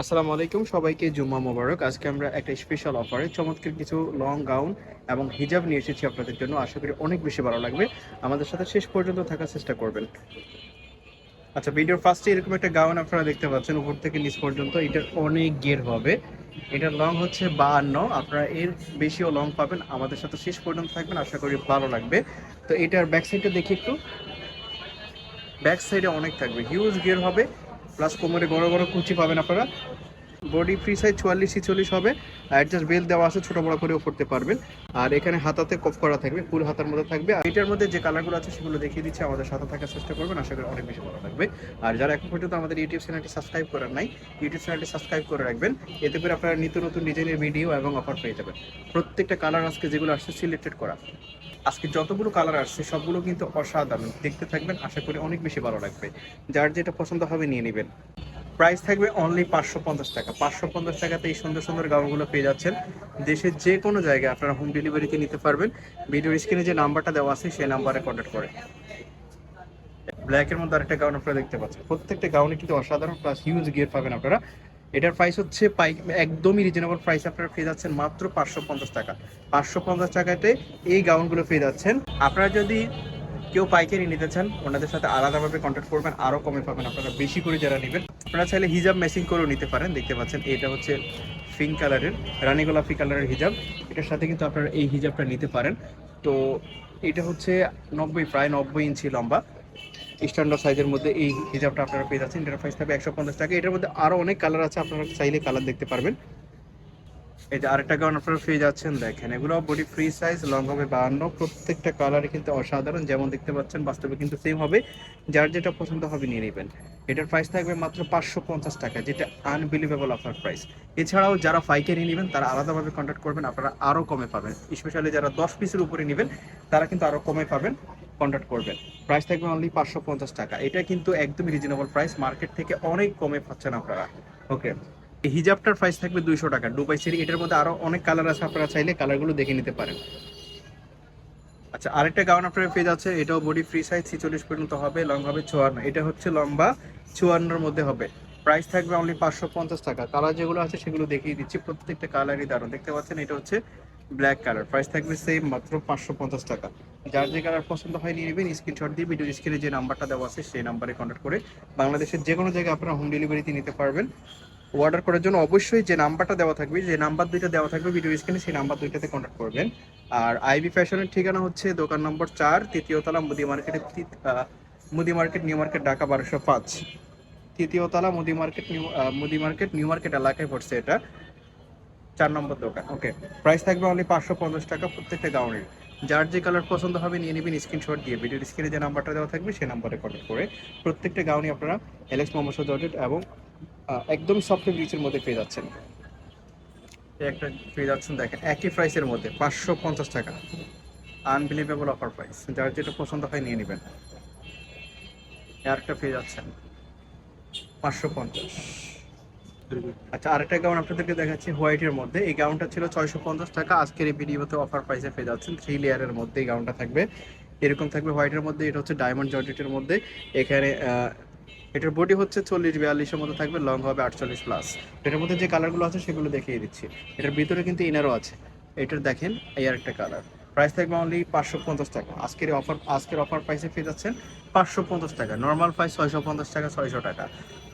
আসসালামু আলাইকুম, সবাইকে জুম্মা মোবারক। আজকে আমরা একটা স্পেশাল অফারে চমৎকার কিছু লং গাউন এবং হিজাব নিয়ে এসেছি আপনাদের জন্য। আশা করি অনেক বেশি ভালো লাগবে। আমাদের সাথে শেষ পর্যন্ত থাকার চেষ্টা করবেন। আচ্ছা ভিডিওর ফার্স্টে এরকম একটা গাউন আপনারা দেখতে পাচ্ছেন, উপর থেকে নিচ পর্যন্ত। এটার অনেক গের হবে। এটার লং হচ্ছে বাহান্ন। আপনারা এর বেশিও লং পাবেন। আমাদের সাথে শেষ পর্যন্ত থাকবেন। আশা করি ভালো লাগবে। তো এটার ব্যাক সাইডটা দেখি একটু। ব্যাক সাইডে অনেক থাকবে। হিউজ গিয়ার হবে। প্লাস কোমরে বড় বড় কুচি পাবেন আপনারা। বডি ফ্রি সাইজ চুয়াল্লিশ ছিচল্লিশ হবে। অ্যাডজাস্ট বেল দেওয়া আছে, ছোট বড় করেও করতে পারবেন। আর এখানে হাতাতে কফ করা থাকবে, ফুল হাতার মধ্যে থাকবে। আর এটার মধ্যে যে কালারগুলো আছে, সেগুলো দেখিয়ে দিচ্ছে, আমাদের সাথে থাকার চেষ্টা করবেন। আশা করি অনেক বেশি ভালো লাগবে আর যারা এখন পর্যন্ত আমাদের ইউটিউব চ্যানেলটি সাবস্ক্রাইব করার নাই ইউটিউব চ্যানেলটি সাবস্ক্রাইব করে রাখবেন। এতে করে আপনারা নিত্য নতুন ডিজাইনের ভিডিও এবং অফার পেয়ে যাবেন। প্রত্যেকটা কালার আজকে যেগুলো আসছে সিলেক্টেড করা। আজকে যতগুলো কালার আসছে, সবগুলো কিন্তু অসাধারণ। দেখতে থাকবেন, আশা করি অনেক বেশি ভালো লাগবে। যার যেটা পছন্দ হবে নিয়ে নেবেন। প্রাইস থাকবে অনলি পাঁচশো পঞ্চাশ টাকা। পাঁচশো পঞ্চাশ টাকাতে এই সুন্দর সুন্দর গাউনগুলো পেয়ে যাচ্ছেন। দেশের যে কোনো জায়গায় আপনারা হোম ডেলিভারিতে নিতে পারবেন। ভিডিওর স্ক্রিনে যে নাম্বারটা দেওয়া আছে, সেই নাম্বারে কন্ট্যাক্ট করে। ব্ল্যাকের মধ্যে আরেকটা গাউন আপনারা দেখতে পাচ্ছেন। প্রত্যেকটা গাউনে কিন্তু অসাধারণ প্লাস হিউজ গিয়ার পাবেন আপনারা। এটার প্রাইস হচ্ছে পাই একদমই রিজনেবল প্রাইস আপনারা পেয়ে যাচ্ছেন মাত্র পাঁচশো পঞ্চাশ টাকা। পাঁচশো পঞ্চাশ টাকাতে এই গাউনগুলো পেয়ে যাচ্ছেন। আপনারা যদি কেউ পাইকারি নিতে চান, ওনাদের সাথে আলাদাভাবে কন্ট্যাক্ট করবেন আরও কমে পাবেন, আপনারা বেশি করে যারা নেবেন, আপনারা চাইলে হিজাব ম্যাচিং করেও নিতে পারেন, দেখতে পাচ্ছেন এটা হচ্ছে পিঙ্ক কালারের রানী গোলাপি কালারের হিজাব, এটার সাথে কিন্তু আপনারা এই হিজাবটা নিতে পারেন। তো এটা হচ্ছে নব্বই, প্রায় নব্বই ইঞ্চি লম্বা স্ট্যান্ডার্ড সাইজের মধ্যে এই হিজাবটা আপনারা পেয়ে যাচ্ছেন, এটার প্রাইস থাকবে একশো পঞ্চাশ টাকা। এটার মধ্যে আরও অনেক কালার আছে, আপনারা চাইলে কালার দেখতে পারবেন। এই যে আরেকটা গাউন আপনারা পেয়ে যাচ্ছেন, দেখেন, এগুলো বডি ফ্রি সাইজ লং হবে বাহান্ন। প্রত্যেকটা কালারই কিন্তু অসাধারণ, যেমন দেখতে পাচ্ছেন, বাস্তবে কিন্তু সেম হবে। যার যেটা পছন্দ হবে নিয়ে নেবেন। এটার প্রাইস থাকবে মাত্র পাঁচশো পঞ্চাশ টাকা, যেটা আনবিলিভেবল অফার প্রাইস এছাড়াও যারা পাইকারি নেবেন, তারা আলাদাভাবে কন্ট্যাক্ট করবেন, আপনারা আরও কমে পাবেন। স্পেশালি যারা দশ পিসের উপরে নেবেন, তারা কিন্তু আরও কমে পাবেন কন্ট্যাক্ট করবেন। প্রাইস থাকবে অনলি পাঁচশো পঞ্চাশ টাকা। এটা কিন্তু একদমই রিজনেবল প্রাইস মার্কেট থেকে অনেক কমে পাচ্ছেন আপনারা। ওকে হিজাবটার প্রাইস থাকবে দুইশো টাকা। ডুবাই সেরি এটার মধ্যে আরও অনেক কালার আছে, আপনারা চাইলে কালারগুলো দেখে নিতে পারেন। আচ্ছা আরেকটা গাউন আপনারা পেয়ে যাচ্ছে এটাও বডি ফ্রি সাইজ ছিচল্লিশ পর্যন্ত হবে লং হবে চুয়ান্ন। এটা হচ্ছে লম্বা, চুয়ান্নর মধ্যে হবে। প্রাইস থাকবে অনলি পাঁচশো পঞ্চাশ টাকা। কালার যেগুলো আছে সেগুলো দেখিয়ে দিচ্ছি, প্রত্যেকটা কালারই দারুণ। দেখতে পাচ্ছেন, এটা হচ্ছে ব্ল্যাক কালার প্রাইস থাকবে সেম মাত্র পাঁচশো পঞ্চাশ টাকা। যার যে কালার পছন্দ হয় নিয়ে নেবেন স্ক্রিনশট দিয়ে ভিডিও স্ক্রিনে যে নাম্বারটা দেওয়া আছে, সেই নাম্বারে কন্ট্যাক্ট করে বাংলাদেশের যে কোনো জায়গায় আপনারা হোম ডেলিভারিতে নিতে পারবেন। অর্ডার করার জন্য অবশ্যই যে নাম্বারটা দেওয়া থাকবে, যে নাম্বার দুইটা দেওয়া থাকবে ভিডিও স্ক্রিনে সেই নাম্বার দুইটাতে কন্ট্যাক্ট করবেন। আর আইবি ফ্যাশনের ঠিকানা হচ্ছে দোকান নম্বর চার, তৃতীয়তলা মুদি মার্কেটের মুদি মার্কেট নিউ মার্কেট ঢাকা বারোশো পাঁচ। তৃতীয়তলা মুদি মার্কেট নিউ মুদি মার্কেট নিউ মার্কেট এলাকায় পড়ছে এটা। চার নম্বর দোকান ওকে প্রাইস থাকবে অনলি পাঁচশো পঞ্চাশ টাকা প্রত্যেকটা গাউনের যার যে কালার পছন্দ হবে নিয়ে নেবেন স্ক্রিনশট দিয়ে। ভিডিওর স্ক্রিনে যে নাম্বারটা দেওয়া থাকবে, সেই নাম্বারে কন্ট্যাক্ট করে প্রত্যেকটা গাউনই আপনারা এলেক্স মোহাম্মদ জর্জেট এবং একদম সফট রিচের মধ্যে পেয়ে যাচ্ছেন। একটা পেয়ে যাচ্ছেন, দেখেন, একই প্রাইসের মধ্যে, পাঁচশো পঞ্চাশ টাকা। আনবিলিভেবল অফার প্রাইস যার যেটা পছন্দ হয় নিয়ে নেবেন। আরেকটা পেয়ে যাচ্ছেন, পাঁচশো পঞ্চাশ। আচ্ছা আরেকটা গাউন আপনাদেরকে দেখাচ্ছি হোয়াইটের মধ্যে। এই গাউনটা ছিল ছয়শো পঞ্চাশ টাকা। আজকের এই ভিডিওতে অফার প্রাইসে পেয়ে যাচ্ছেন থ্রি লেয়ারের মধ্যে এই গাউনটা থাকবে। এরকম থাকবে হোয়াইটের মধ্যে, এটা হচ্ছে ডায়মন্ড জর্জেটের মধ্যে। এখানে এটার বডি হচ্ছে চল্লিশ বিয়াল্লিশের মধ্যে থাকবে লং হবে আটচল্লিশ প্লাস এটার মধ্যে যে কালারগুলো আছে সেগুলো দেখিয়ে দিচ্ছি। এটার ভিতরে কিন্তু ইনারও আছে। এটার দেখেন, এই আর একটা কালার প্রাইস থাকবে অনলি পাঁচশো পঞ্চাশ টাকা। আজকের অফার আজকের অফার প্রাইসে পেয়ে যাচ্ছেন পাঁচশো পঞ্চাশ টাকা। নর্মাল প্রাইস ছয়শো পঞ্চাশ টাকা, ছয়শো টাকা।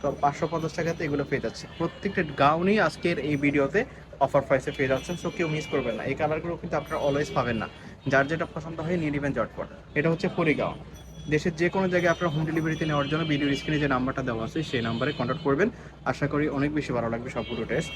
তো পাঁচশো পঞ্চাশ টাকাতে এগুলো পেয়ে যাচ্ছে প্রত্যেকটা গাউনই আজকের এই ভিডিওতে অফার প্রাইসে পেয়ে যাচ্ছেন সো কেউ মিস করবেন না। এই কালারগুলো কিন্তু আপনারা অলওয়েজ পাবেন না। যার যেটা পছন্দ হয় নিয়ে নেবেন জটপট এটা হচ্ছে পরিগাঁও দেশের যে কোনো জায়গায় আপনার হোম ডেলিভারিতে নেওয়ার জন্য ভিডিও স্ক্রিনে যে নাম্বারটা দেওয়া আছে, সেই নাম্বারে কন্ট্যাক্ট করবেন। আশা করি অনেক বেশি ভালো লাগবে সবগুলো টেস্ট